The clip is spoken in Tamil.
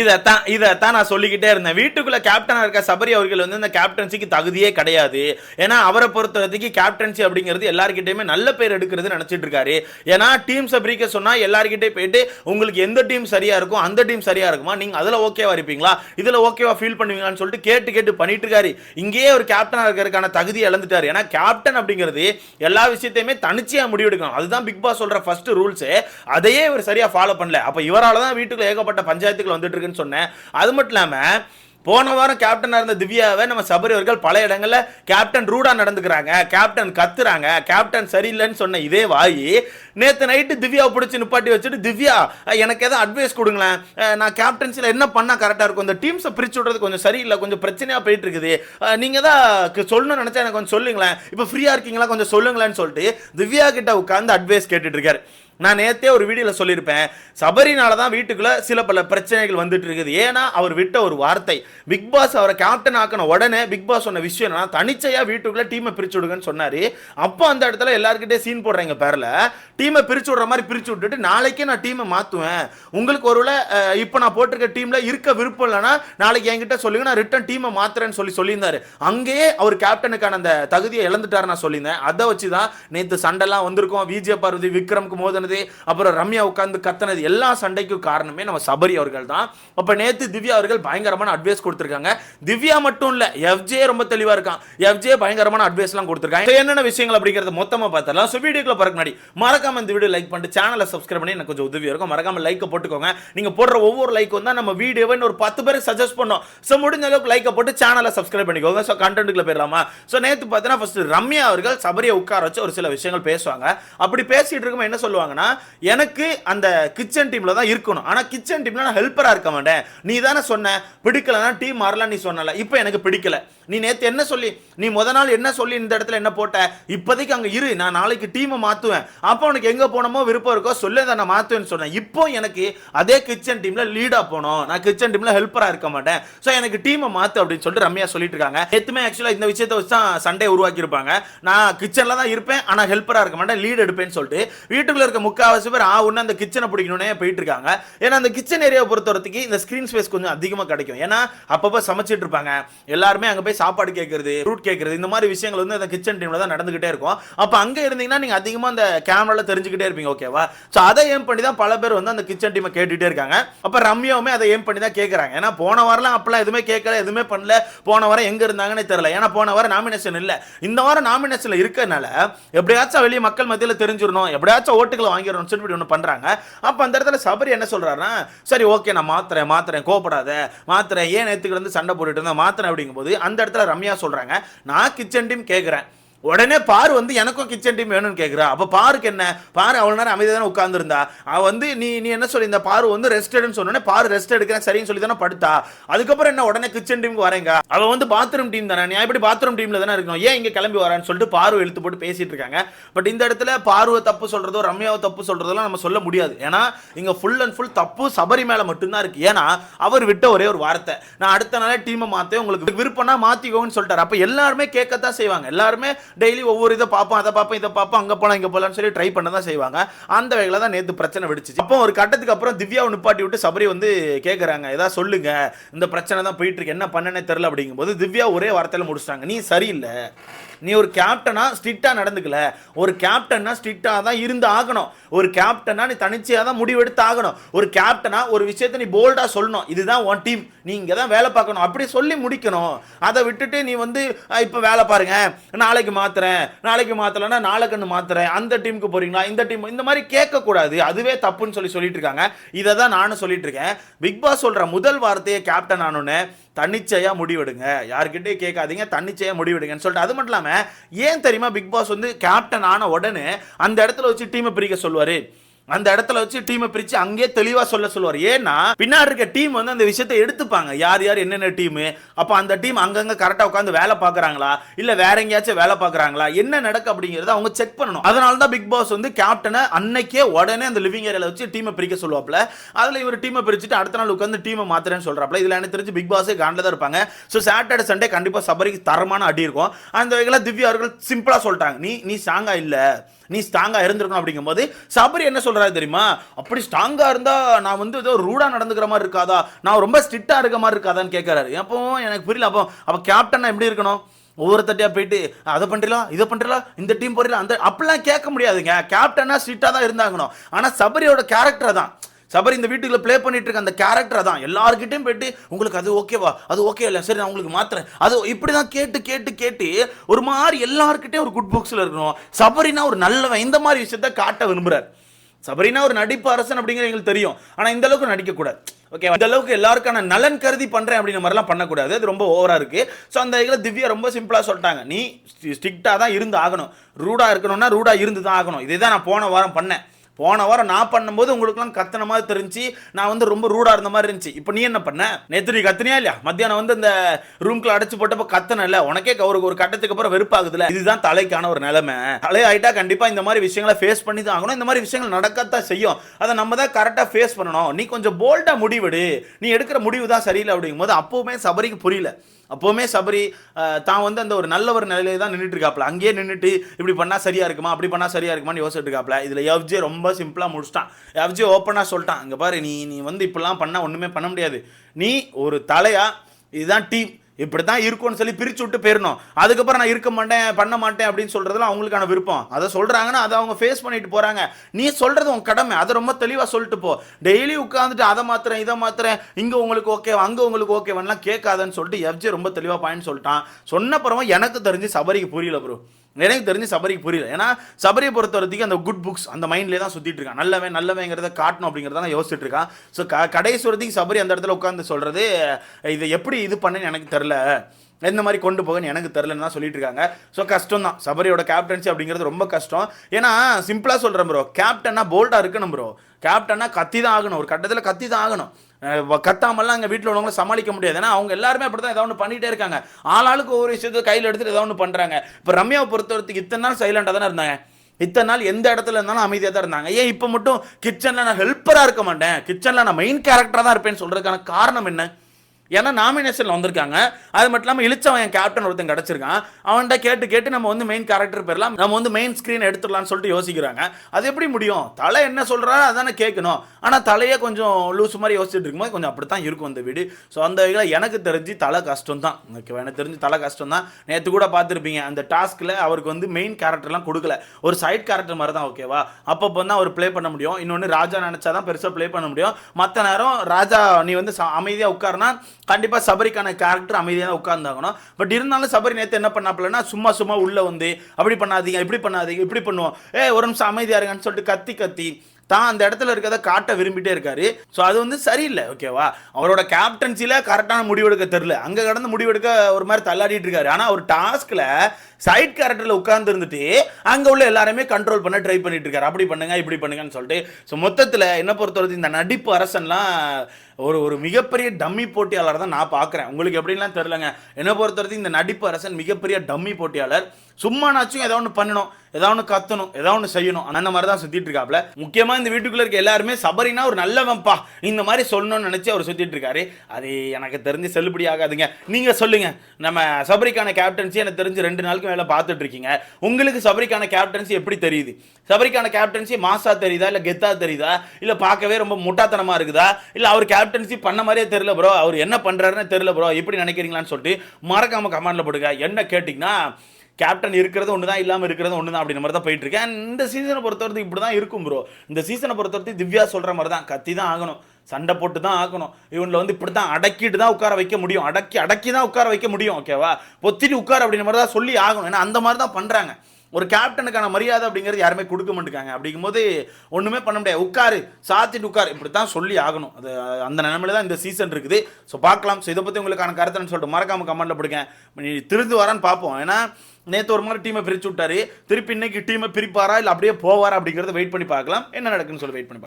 இதைத்தான் இதைத்தான் நான் சொல்லிக்கிட்டே இருந்தேன். வீட்டுக்குள்ள கேப்டனாக இருக்க சபரி அவர்கள் வந்து இந்த கேப்டன்சிக்கு தகுதியே கிடையாது. ஏன்னா அவரை பொறுத்த வரைக்கும் கேப்டன்சி அப்படிங்கிறது எல்லாருக்கிட்டையுமே நல்ல பேர் எடுக்கிறது நினச்சிட்டு இருக்காரு. ஏன்னா டீம்ஸை சபரிக்க சொன்னால் எல்லாருக்கிட்டே போயிட்டு உங்களுக்கு எந்த டீம் சரியா இருக்கும் அந்த டீம் சரியா இருக்குமா? நீங்கள் அதில் ஓகேவா இருப்பீங்களா? இதில் ஓகேவா ஃபீல் பண்ணுவீங்களான்னு சொல்லிட்டு கேட்டு கேட்டு பண்ணிட்டு இருக்காரு. இங்கேயே ஒரு கேப்டனாக இருக்கிறதுக்கான தகுதி இழந்துட்டார். ஏன்னா கேப்டன் அப்படிங்கிறது எல்லா விஷயத்தையுமே தனிச்சியாக முடிவெடுக்கணும். அதுதான் பிக் பாஸ் சொல்கிற ஃபர்ஸ்ட் ரூல்ஸே அதையே இவர் சரியாக ஃபாலோ பண்ணல. அப்போ இவரால் தான் வீட்டுக்குள்ள ஏகப்பட்ட பஞ்சாயத்துக்கள் வந்துட்டு இருக்குன்னு சொன்னேன். அது மட்டும் இல்லாம போன வாரம் கேப்டனா இருந்த திவ்யாவை நம்ம சபரி அவர்கள் பல இடங்களில் கேப்டன் ரூடா நடந்துக்கிறாங்க. கேப்டன் கத்துறாங்க. கேப்டன் சரியில்லைன்னு சொன்ன இதே வாயி நேற்று நைட்டு திவ்யாவை பிடிச்சி நிப்பாட்டி வச்சுட்டு திவ்யா எனக்கு எதாவது அட்வைஸ் கொடுங்களேன். நான் கேப்டன்சியில் என்ன பண்ணால் கரெக்டாக இருக்கும்? இந்த டீம்ஸை பிரிச்சு விடுறது கொஞ்சம் சரியில்லை கொஞ்சம் பிரச்சனையா போயிட்டு இருக்குது. நீங்க தான் சொல்லணும்னு நினச்சா எனக்கு கொஞ்சம் சொல்லுங்களேன். இப்போ ஃப்ரீயா இருக்கீங்களா கொஞ்சம் சொல்லுங்களேன்னு சொல்லிட்டு திவ்யா கிட்ட உட்கார்ந்து அட்வைஸ் கேட்டுட்ருக்காரு நான் நேற்றே ஒரு வீடியோவில் சொல்லியிருப்பேன். சபரினால தான் வீட்டுக்குள்ளே சில பல பிரச்சனைகள் வந்துட்டு இருக்குது. ஏன்னா அவர் விட்ட ஒரு வார்த்தை. பிக் பாஸ் அவரை கேப்டன் ஆக்கின உடனே பிக் பாஸ் சொன்ன விஷயம் என்னன்னா தனிச்சையாக வீட்டுக்குள்ளே டீமை பிரிச்சு விடுங்கன்னு சொன்னார். அப்போ அந்த இடத்துல எல்லாருக்கிட்டே சீன் போடுறீங்க பேரில். டீமை பிரிச்சு விடுற மாதிரி பிரிச்சு விட்டுட்டு நாளைக்கே நான் டீமை மாற்றுவேன் உங்களுக்கு ஒருவேளை இப்போ நான் போட்டிருக்க டீமில் இருக்க விருப்பம் இல்லைன்னா நாளைக்கு என்கிட்ட சொல்லுங்க நான் ரிட்டன் டீமை மாத்துறேன்னு சொல்லி சொல்லியிருந்தாரு. அங்கேயே அவர் கேப்டனுக்கான அந்த தகுதியை இழந்துட்டாரு நான் சொல்லியிருந்தேன். அதை வச்சு தான் நேற்று சண்டைலாம் வந்திருக்கோம். விஜய பார்வதி விக்ரம்க்கு மோதனது அப்புறம் ரம்யா உட்கார்ந்து கத்துனது எல்லா சண்டைக்கும் காரணமே நம்ம சபரி அவர்கள் தான் அப்போ நேற்று திவ்யா அவர்கள் பயங்கரமான அட்வைஸ் கொடுத்துருக்காங்க. திவ்யா மட்டும் இல்ல எஃப்ஜே ரொம்ப தெளிவாக இருக்கான். எஃப்ஜே பயங்கரமான அட்வைஸ்லாம் கொடுத்துருக்காங்க. என்னென்ன விஷயங்கள் அப்படிங்கிறது மொத்தமாக பார்த்தலாம் ஸோ வீடியோக்குள்ள பிறகு முன்னாடி மறக்காம இந்த வீடியோ லைக் பண்ணிட்டு சேனலை சப்ஸ்கிரைப் பண்ணி எனக்கு கொஞ்சம் உதவியாக இருக்கும். மறக்காம லைக்கை போட்டுக்கோங்க. நீங்க போடுற ஒவ்வொரு லைக் வந்து நம்ம வீடியோவை ஒரு பத்து பேருக்கு சஜஸ்ட் பண்ணோம். ஸோ முடிஞ்ச அளவுக்கு லைக்கை போட்டு சேனலை சப்ஸ்கிரைப் பண்ணிக்கோங்க. ஸோ கண்டென்ட்டுக்குள்ள போயிடலாமா? ஸோ நேற்று பார்த்தீங்கன்னா ஃபர்ஸ்ட் ரம்யா அவர்கள் சபரியை உட்கார வச்சு ஒரு சில விஷயங்கள் பேசுவாங்க. அப்படி பேசிட்டு இருக்கும்போது என்ன சொல்லுவாங்க? சொல்லுவாங்கன்னா எனக்கு அந்த கிச்சன் டீம்ல தான் இருக்கணும். ஆனா கிச்சன் டீம்ல நான் ஹெல்ப்பரா இருக்க மாட்டேன். நீ தானே சொன்ன பிடிக்கலனா டீம் மாறலாம் நீ சொன்னல. இப்போ எனக்கு பிடிக்கல. நீ நேத்து என்ன சொல்லி நீ முத நாள் என்ன சொல்லி இந்த இடத்துல என்ன போட்ட? இப்போதைக்கு அங்க இரு நான் நாளைக்கு டீமை மாத்துவேன். அப்போ உனக்கு எங்க போனமோ விருப்பம் இருக்கோ சொல்லு அதை நான் மாத்துவேன்னு சொன்னேன். இப்போ எனக்கு அதே கிச்சன் டீம்ல லீடா போகணும் நான் கிச்சன் டீம்ல ஹெல்ப்பரா இருக்க மாட்டேன். ஸோ எனக்கு டீமை மாத்து அப்படின்னு சொல்லிட்டு ரம்யா சொல்லிட்டு இருக்காங்க. எத்துமே ஆக்சுவலா இந்த விஷயத்தை வச்சு தான் சண்டே உருவாக்கி இருப்பாங்க நான் கிச்சன்ல தான் இருப்பேன் ஆனா ஹெல்ப்பரா இருக்க மாட்டேன் லீட் எடுப்பேன்னு சொல்லிட்டு வீட்டுக்குள்ள இருக்க முக்காவாசி பேர் ஆ ஒன்று அந்த கிச்சனை பிடிக்கணும்னே போயிட்டு இருக்காங்க ஏன்னா அந்த கிச்சன் ஏரியாவை பொறுத்த வரைக்கும் இந்த ஸ்க்ரீன் ஸ்பேஸ் கொஞ்சம் அதிகமாக கிடைக்கும். ஏன்னா அப்பப்போ சமைச்சிட்டு இருப்பாங்க. எல்லாருமே அங்கே போய் சாப்பாடு கேட்கறது ரூட் கேட்கறது இந்த மாதிரி விஷயங்கள் வந்து அந்த கிச்சன் டீமில் தான் நடந்துகிட்டே இருக்கும். அப்போ அங்கே இருந்தீங்கன்னா நீங்கள் அதிகமாக அந்த கேமராவில் தெரிஞ்சுக்கிட்டே இருப்பீங்க ஓகேவா ஸோ அதை ஏம் பண்ணி தான் பல பேர் வந்து அந்த கிச்சன் டீமை கேட்டுட்டே இருக்காங்க. அப்போ ரம்யாவுமே அதை ஏம் பண்ணி தான் கேட்குறாங்க ஏன்னா போன வாரம்லாம் அப்பெல்லாம் எதுவுமே கேட்கல எதுவுமே பண்ணல. போன வாரம் எங்கே இருந்தாங்கன்னே தெரியல. ஏன்னா போன வாரம் நாமினேஷன் இல்லை. இந்த வாரம் நாமினேஷனில் இருக்கனால எப்படியாச்சும் வெளியே மக்கள் மத்தியில் தெரிஞ்சிடணும். எப்படியாச்சும் ஓட்டுகளை வாங்கிடணும் சொல்லி ஒன்று பண்ணுறாங்க அப்போ அந்த இடத்துல சபரி என்ன சொல்றாருன்னா சரி ஓகே நான் மாத்துறேன் மாத்துறேன் கோபப்படாத மாத்துறேன். ஏன் நேற்றுக்கு வந்து சண்டை போட்டுட்டு இருந்தேன் மாத்துறேன். அப்படிங்கும்போது அந்த இடத்துல ரம்யா சொல்றாங்க நான் கிச்சன் டீம் கேட்குறேன் உடனே பார் வந்து எனக்கும் கிச்சன் டீம் வேணும்னு கேட்குறா அப்போ பாருக்கு என்ன? பாரு அவ்வளோ நேரம் அமைதியாக தானே உட்காந்துருந்தா அவள் வந்து நீ நீ என்ன சொல்லி இந்த பாரு வந்து ரெஸ்ட் எடுன்னு சொன்னோடனே பாரு ரெஸ்ட் எடுக்கிறேன் சரின்னு சொல்லி தானே படுத்தா. அதுக்கப்புறம் என்ன உடனே கிச்சன் டீமுக்கு வரேங்க. அவள் வந்து பாத்ரூம் டீம் தானே. நீ எப்படி பாத்ரூம் டீமில் தானே இருக்கணும்? ஏன் இங்கே கிளம்பி வரான்னு சொல்லிட்டு பார்வை எழுத்து போட்டு பேசிட்டு இருக்காங்க. பட் இந்த இடத்துல பார்வை தப்பு சொல்கிறதோ ரம்யாவை தப்பு சொல்கிறதெல்லாம் நம்ம சொல்ல முடியாது. ஏன்னா இங்கே ஃபுல் அண்ட் ஃபுல் தப்பு சபரி மேலே மட்டும்தான் இருக்குது ஏன்னா அவர் விட்ட ஒரே ஒரு வார்த்தை. நான் அடுத்த நாளே டீமை மாற்றேன் உங்களுக்கு விருப்பம்னா மாத்திக்கோங்கன்னு சொல்லிட்டார். அப்போ எல்லாருமே கேட்கத்தான் செய்வாங்க. எல்லாருமே டெய்லி ஒவ்வொரு இதை பார்ப்போம் அதை பார்ப்போம் இதை பார்ப்போம் அங்கே போலாம் இங்கே போகலாம்னு சொல்லி ட்ரை பண்ண தான் செய்வாங்க. அந்த வகையில் தான் நேற்று பிரச்சனை வெடிச்சு அப்போ ஒரு கட்டத்துக்கு அப்புறம் திவ்யாவை நிப்பாட்டி விட்டு சபரி வந்து கேட்குறாங்க ஏதாவது சொல்லுங்க இந்த பிரச்சனை தான் போயிட்டு இருக்கு என்ன பண்ணனே தெரில அப்படிங்கும்போது திவ்யா ஒரே வார்த்தையில் முடிச்சிட்டாங்க நீ சரியில்லை. நீ ஒரு கேப்டனா ஸ்ட்ரிக்டாக நடந்துக்கல. ஒரு கேப்டன்னா ஸ்ட்ரிக்டாக தான் இருந்து ஆகணும். ஒரு கேப்டனா நீ தனிச்சையாக தான் முடிவெடுத்து ஆகணும். ஒரு கேப்டனா ஒரு விஷயத்தை நீ போல்டாக சொல்லணும். இதுதான் உன் டீம் நீ இங்கே தான் வேலை பார்க்கணும். அப்படி சொல்லி முடிக்கணும். அதை விட்டுட்டு நீ வந்து இப்போ வேலை பாருங்க. நாளைக்கு மாத்துறேன் நாளைக்கு மாத்தலைன்னா நாளைக்கண்ணு மாத்துறேன் அந்த டீமுக்கு போறீங்களா இந்த டீம் இந்த மாதிரி கேட்கக்கூடாது. அதுவே தப்புன்னு சொல்லி சொல்லிட்டு இருக்காங்க இதை தான் நானும் சொல்லிட்டு இருக்கேன் பிக் பாஸ் சொல்ற முதல் வார்த்தையை கேப்டன் ஆனோன்னு தன்னிச்சையா முடிவெடுங்க. யார்கிட்டயும் கேட்காதீங்க தன்னிச்சையா முடிவெடுங்கன்னு சொல்லிட்டு. அது மட்டும் இல்லாம ஏன் தெரியுமா பிக் பாஸ் வந்து கேப்டன் ஆன உடனே அந்த இடத்துல வச்சு டீமை பிரிக்க சொல்லுவார். அந்த இடத்துல வச்சு டீமை பிரிச்சு அங்கேயே தெளிவா சொல்ல சொல்லுவார். ஏன்னா பின்னாடி இருக்க டீம் வந்து அந்த விஷயத்தை எடுத்துப்பாங்க. யார் யார் என்னென்ன டீம் அப்ப அந்த டீம் அங்கங்க கரெக்டா உட்காந்து வேலை பாக்குறாங்களா இல்ல வேற எங்கேயாச்சும் வேலை பார்க்கறாங்களா? என்ன நடக்கு அப்படிங்கறத அவங்க செக் பண்ணணும். அதனால தான் பிக் பாஸ் வந்து கேப்டனை அன்னைக்கே உடனே அந்த லிவிங் ஏரியால வச்சு டீமை பிரிக்க சொல்லுவாப்ல அதுல இவர் டீமை பிரிச்சுட்டு அடுத்த நாள் உட்காந்து டீமை மாத்துறேன்னு சொல்றாப்ல இதுல எனக்கு தெரிஞ்சு பிக் பாஸே காண்டில் தான் இருப்பாங்க. ஸோ சாட்டர்டே சண்டே கண்டிப்பா சபரிக்கு தரமான அடி இருக்கும். அந்த வகையில் திவ்யா அவர்கள் சிம்பிளா சொல்லிட்டாங்க. நீ நீ ஸ்ட்ராங்கா இல்ல. நீ ஸ்ட்ராங்கா இருந்திருக்கணும் அப்படிங்கும்போது சபரி என்ன சொல்றாரு சொல்கிறாரு தெரியுமா? அப்படி ஸ்ட்ராங்கா இருந்தா நான் வந்து ஏதோ ரூடா நடந்துக்கிற மாதிரி இருக்காதா? நான் ரொம்ப ஸ்ட்ரிக்டாக இருக்க மாதிரி இருக்காதான்னு கேட்கறாரு அப்போ எனக்கு புரியல. அப்போ அப்போ கேப்டன் எப்படி இருக்கணும்? ஒவ்வொரு போயிட்டு அதை பண்ணுறலாம் இதை பண்ணுறலாம் இந்த டீம் போடலாம் அந்த அப்படிலாம் கேட்க முடியாதுங்க. கேப்டனாக ஸ்ட்ரிக்டாக தான் இருந்தாங்கணும் ஆனால் சபரியோட கேரக்டர் தான். சபரி இந்த வீட்டுக்குள்ள ப்ளே பண்ணிட்டு இருக்க அந்த கேரக்டர் தான். எல்லாருக்கிட்டையும் போயிட்டு உங்களுக்கு அது ஓகேவா அது ஓகே இல்லை? சரி நான் உங்களுக்கு மாத்துறேன். அது இப்படி தான் கேட்டு கேட்டு கேட்டு ஒரு மாதிரி எல்லாருக்கிட்டையும் ஒரு குட் புக்ஸ்ல இருக்கணும். சபரினா ஒரு நல்லவன். இந்த மாதிரி விஷயத்த காட்ட விரும்புறாரு. சபரினா ஒரு நடிப்பு அரசன் அப்படிங்கிறது எங்களுக்கு தெரியும். ஆனால் இந்த அளவுக்கு நடிக்கக்கூடாது. ஓகே இந்த அளவுக்கு எல்லாருக்கான நலன் கருதி பண்ணுறேன் அப்படிங்கிற மாதிரிலாம் பண்ணக்கூடாது. அது ரொம்ப ஓவராக இருக்குது ஸோ அந்த இதில் திவ்யா ரொம்ப சிம்பிளாக சொல்லிட்டாங்க. நீ ஸ்ட்ரிக்டாக தான் இருந்து ஆகணும். ரூடாக இருக்கணும்னா ரூடாக இருந்து தான் ஆகணும். இதே தான் நான் போன வாரம் பண்ணேன். போன வாரம் நான் பண்ணும்போது உங்களுக்குலாம் கத்தன மாதிரி தெரிஞ்சு நான் வந்து ரொம்ப ரூடாக இருந்த மாதிரி இருந்துச்சு. இப்போ நீ என்ன பண்ண? நேற்று நீ கத்துனியா இல்லையா? மத்தியானம் வந்து இந்த ரூம்குள்ள அடைச்சு போட்டப்ப கத்தன உனக்கே ஒரு ஒரு கட்டத்துக்கு அப்புறம் வெறுப்பாகுதுல. இதுதான் தலைக்கான ஒரு நிலைமை. தலையாயிட்டா கண்டிப்பாக இந்த மாதிரி விஷயங்களை ஃபேஸ் பண்ணி தான் ஆகணும். இந்த மாதிரி விஷயங்கள் நடக்கத்தான் செய்யும். அதை நம்ம தான் கரெக்டாக ஃபேஸ் பண்ணணும். நீ கொஞ்சம் போல்டாக முடிவெடு. நீ எடுக்கிற முடிவு தான் சரியில்லை அப்படிங்கும்போது அப்போவுமே சபரிக்கு புரியல. அப்போவுமே சபரி தான் வந்து அந்த ஒரு நல்ல ஒரு நிலையில தான் நின்றுட்டு இருக்காப்ல அங்கேயே நின்றுட்டு இப்படி பண்ணால் சரியா இருக்குமா? அப்படி பண்ணால் சரியா இருக்குமான்னு யோசிச்சுட்டு இருக்காப்ல இதில் எஃப்ஜே ரொம்ப சிம்பிளாக முடிச்சிட்டான். எஃப்ஜே ஓப்பனாக சொல்லிட்டான். இங்கே பாரு நீ நீ வந்து இப்படிலாம் பண்ணால் ஒன்றுமே பண்ண முடியாது. நீ ஒரு தலையா இதுதான் டீம் இப்படி தான் இருக்கும்னு சொல்லி பிரித்து விட்டு போயிடணும் அதுக்கப்புறம் நான் இருக்க மாட்டேன் பண்ண மாட்டேன் அப்படின்னு சொல்கிறதுலாம் அவங்களுக்கான விருப்பம். அதை சொல்கிறாங்கன்னா அதை அவங்க ஃபேஸ் பண்ணிட்டு போகிறாங்க நீ சொல்கிறது உன் கடமை. அதை ரொம்ப தெளிவாக சொல்லிட்டு போ. டெய்லி உட்காந்துட்டு அதை மாத்துறேன் இதை மாத்துறேன் இங்கே உங்களுக்கு ஓகே அங்கே உங்களுக்கு ஓகேவெல்லாம் கேட்காதன்னு சொல்லிட்டு எஃப்ஜி ரொம்ப தெளிவாக பாயிண்ட் சொல்லிட்டான். சொன்னப்புறமா எனக்கு தெரிஞ்சு சபரிக்கு புரியல ப்ரோ எனக்கு தெரிஞ்சு சபரிக்கு புரியல. ஏன்னா சபரியை பொறுத்த வரைக்கும் அந்த குட் புக்ஸ் அந்த மைண்ட்லேயே தான் சுற்றிட்டு இருக்கான். நல்லவன் நல்லவங்கிறத காட்டணும் அப்படிங்கிறத நான் யோசிச்சுட்டு இருக்கான். ஸோ க கடைசி வரைக்கும் சபரி அந்த இடத்துல உட்காந்து சொல்கிறது இதை எப்படி இது பண்ணுன்னு எனக்கு தெரில எந்த மாதிரி கொண்டு போகன்னு எனக்கு தெரிலன்னு தான் சொல்லிட்டு இருக்காங்க. ஸோ கஷ்டம் தான். சபரியோட கேப்டன்சி அப்படிங்கிறது ரொம்ப கஷ்டம். ஏன்னா சிம்பிளாக சொல்கிறேன் ப்ரோ கேப்டன்னா போல்டாக இருக்கணும் ப்ரோ கேப்டன்னா கத்தி தான் ஆகணும். ஒரு கட்டத்தில் கத்தி தான் ஆகணும். கத்தாமல்லாம் அங்கே வீட்டில் உள்ளவங்களை சமாளிக்க முடியாது. ஏன்னா அவங்க எல்லாருமே அப்படி தான் ஏதாவது ஒன்று பண்ணிகிட்டே இருக்காங்க. ஆளாளுக்கு ஒவ்வொரு விஷயத்தை கையில் எடுத்துட்டு ஏதாவது ஒன்று பண்ணுறாங்க இப்போ ரம்யாவை பொறுத்தவரைக்கும் இத்தனை நாள் சைலண்டாக தானே இருந்தாங்க. இத்தனை நாள் எந்த இடத்துல இருந்தாலும் அமைதியாக தான் இருந்தாங்க. ஏன் இப்போ மட்டும் கிச்சனில் நான் ஹெல்ப்பராக இருக்க மாட்டேன்? கிச்சனில் நான் மெயின் கேரக்டராக தான் இருப்பேன்னு சொல்கிறதுக்கான காரணம் என்ன? ஏன்னா நாமினேஷனில் வந்திருக்காங்க. அது மட்டும் இல்லாமல் இழிச்சவன் என் கேப்டன் ஒருத்தன் கிடச்சிருக்கான். அவன்கிட்ட கேட்டு கேட்டு நம்ம வந்து மெயின் கேரக்டர் பெறலாம் நம்ம வந்து மெயின் ஸ்க்ரீன் எடுத்துடலாம்னு சொல்லிட்டு யோசிக்கிறாங்க. அது எப்படி முடியும்? தலை என்ன சொல்கிறாரோ அதானே கேட்கணும். ஆனால் தலையே கொஞ்சம் லூஸ் மாதிரி யோசிச்சுட்டு இருக்கும்போது கொஞ்சம் அப்படி தான் இருக்கும் அந்த வீடு. ஸோ அந்த வகையில் எனக்கு தெரிஞ்சு தலை கஷ்டம் தான் ஓகே எனக்கு தெரிஞ்சு தலை கஷ்டம் தான் நேற்று கூட பார்த்துருப்பீங்க அந்த டாஸ்கில் அவருக்கு வந்து மெயின் கேரக்டர்லாம் கொடுக்கல. ஒரு சைட் கேரக்டர் மாதிரி தான் ஓகேவா அப்பப்போ தான் அவர் ப்ளே பண்ண முடியும். இன்னொன்று ராஜா நினச்சா தான் பெருசாக ப்ளே பண்ண முடியும். மற்ற நேரம் ராஜா நீ வந்து அமைதியாக உட்காருனா கண்டிப்பாக சபரிக்கான கேரக்டர் அமைதியாக தான் பட் இருந்தாலும் சபரி நேற்று என்ன பண்ணாப்புலன்னா சும்மா சும்மா உள்ளே வந்து அப்படி பண்ணாதீங்க இப்படி பண்ணாதீங்க இப்படி பண்ணுவோம். ஏ ஒரு நிமிஷம் அமைதியாக இருங்கன்னு சொல்லிட்டு கத்தி கத்தி தான் அந்த இடத்துல இருக்கிறத காட்ட விரும்பிட்டே இருக்காரு. ஸோ அது வந்து சரியில்லை. ஓகேவா அவரோட கேப்டன்சியில் கரெக்டான முடிவெடுக்க தெரில அங்கே கடந்து முடிவெடுக்க ஒரு மாதிரி தள்ளாடிட்டு இருக்காரு. ஆனால் ஒரு டாஸ்கில் சைட் கேரக்டரில் உட்கார்ந்து இருந்துட்டு அங்கே உள்ள எல்லாருமே கண்ட்ரோல் பண்ண ட்ரை பண்ணிட்டு இருக்காரு. அப்படி பண்ணுங்க இப்படி பண்ணுங்கன்னு சொல்லிட்டு. ஸோ மொத்தத்தில் என்ன பொறுத்தவரைக்கும் இந்த நடிப்பு அரசன்லாம் ஒரு ஒரு மிகப்பெரிய டம்மி போட்டியாளர் தான் நான் பார்க்குறேன். உங்களுக்கு எப்படின்லாம் தெரிலங்க என்னை பொறுத்தவரைக்கும் இந்த நடிப்பு அரசன் மிகப்பெரிய டம்மி போட்டியாளர். சும்மானாச்சும் ஏதோ ஒன்று பண்ணணும் ஏதோ ஒன்று கத்தணும் ஏதோ ஒன்று செய்யணும். அந்த மாதிரி தான் சுற்றிட்டு இருக்காப்ல. முக்கியமாக இந்த வீட்டுக்குள்ளே இருக்க எல்லாருமே சபரினா ஒரு நல்லவன்ப்பா. இந்த மாதிரி சொல்லணும்னு நினச்சி அவர் சுற்றிட்டு இருக்காரு. அது எனக்கு தெரிஞ்சு செல்லுபடி ஆகாதுங்க. நீங்கள் சொல்லுங்கள் நம்ம சபரிக்கான கேப்டன்சி எனக்கு தெரிஞ்சு ரெண்டு நாளுக்கு மேலே பார்த்துட்டு இருக்கீங்க. உங்களுக்கு சபரிக்கான கேப்டன்சி எப்படி தெரியுது? சபரிக்கான கேப்டன்சி மாசா தெரியுதா இல்லை கெத்தா தெரியுதா? இல்லை பார்க்கவே ரொம்ப முட்டாத்தனமாக இருக்குதா? இல்லை அவர் கேப்டன் கேப்டன்சி பண்ண மாதிரியே தெரியல ப்ரோ அவர் என்ன பண்ணுறாருன்னு தெரியல ப்ரோ இப்படி நினைக்கிறீங்களான்னு சொல்லிட்டு மறக்காமல் கமாண்டில் போடுங்க. என்ன கேட்டிங்கன்னா கேப்டன் இருக்கிறது ஒன்று தான் இல்லாமல் இருக்கிறது ஒன்று தான் அப்படின்ற மாதிரி தான் போயிட்டு இருக்கேன் இந்த சீசனை பொறுத்தவரைக்கும் இப்படி தான் இருக்கும் ப்ரோ இந்த சீசனை பொறுத்தவரைக்கும் திவ்யா சொல்கிற மாதிரி தான் கத்தி தான் ஆகணும். சண்டை போட்டு தான் ஆகணும். இவனில் வந்து இப்படி தான் அடக்கிட்டு தான் உட்கார வைக்க முடியும். அடக்கி அடக்கி தான் உட்கார வைக்க முடியும் ஓகேவா பொத்திட்டு உட்கார அப்படின்ற மாதிரி தான் சொல்லி ஆகணும். ஏன்னா அந்த மாதிரி தான் பண்ணுறாங்க ஒரு கேப்டனுக்கான மரியாதை அப்படிங்கிறது யாருமே கொடுக்க மாட்டேங்காங்க. அப்படிங்கும்போது ஒன்றுமே பண்ண முடியாது. உட்காரு சாத்திட்டு உட்காரு. இப்படி தான் சொல்லி ஆகணும். அது அந்த நிலமையில தான் இந்த சீசன் இருக்குது. ஸோ பார்க்கலாம். ஸோ இதை பற்றி உங்களுக்கான கருத்துன்னு சொல்லிட்டு மறக்காம கமெண்ட்டில் பிடிங்க. நீ திருந்து வரான்னு பார்ப்போம். ஏன்னா நேற்று ஒரு மாதிரி டீமை பிரிச்சு விட்டாரு. திருப்பி இன்னைக்கு டீமை பிரிப்பாரா? இல்லை அப்படியே போவாரா அப்படிங்கிறத வெயிட் பண்ணி பார்க்கலாம். என்ன நடக்குன்னு சொல்லி வெயிட் பண்ணி